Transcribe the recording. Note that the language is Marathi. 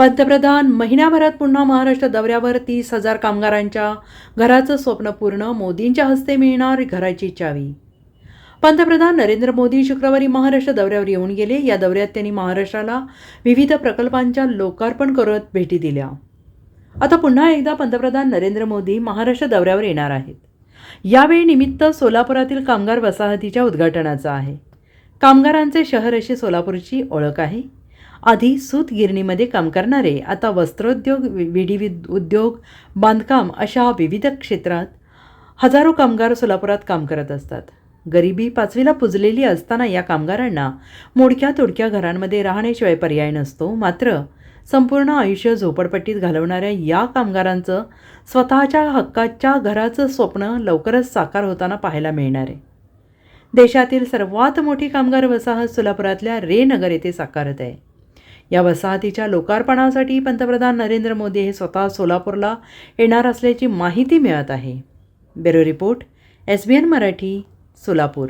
पंतप्रधान महिन्याभरात पुन्हा महाराष्ट्र दौऱ्यावर तीस हजार कामगारांच्या घराचं स्वप्न पूर्ण मोदींच्या हस्ते मिळणार घराची चावी. पंतप्रधान नरेंद्र मोदी शुक्रवारी महाराष्ट्र दौऱ्यावर येऊन गेले. या दौऱ्यात त्यांनी महाराष्ट्राला विविध प्रकल्पांच्या लोकार्पण करत भेटी दिल्या. आता पुन्हा एकदा पंतप्रधान नरेंद्र मोदी महाराष्ट्र दौऱ्यावर येणार आहेत. यावेळी निमित्त सोलापुरातील कामगार वसाहतीच्या उद्घाटनाचं आहे. कामगारांचे शहर अशी सोलापूरची ओळख आहे. आधी सूतगिरणीमध्ये काम करणारे आता वस्त्रोद्योग वि- विडी उद्योग बांधकाम अशा विविध क्षेत्रात हजारो कामगार सोलापुरात काम करत असतात. गरिबी पाचवीला पुजलेली असताना या कामगारांना मोडक्या तोडक्या घरांमध्ये राहण्याशिवाय पर्याय नसतो. मात्र संपूर्ण आयुष्य झोपडपट्टीत घालवणाऱ्या या कामगारांचं स्वतःच्या हक्काच्या घराचं स्वप्न लवकरच साकार होताना पाहायला मिळणार. आहे देशातील सर्वात मोठी कामगार वसाहत सोलापुरातल्या रे नगर येथे साकारत आहे. या वसाहतीच्या लोकार्पणासाठी पंतप्रधान नरेंद्र मोदी हे स्वतः सोलापूरला येणार असल्याची माहिती मिळत आहे. Bureau report S B N Marathi Solapur.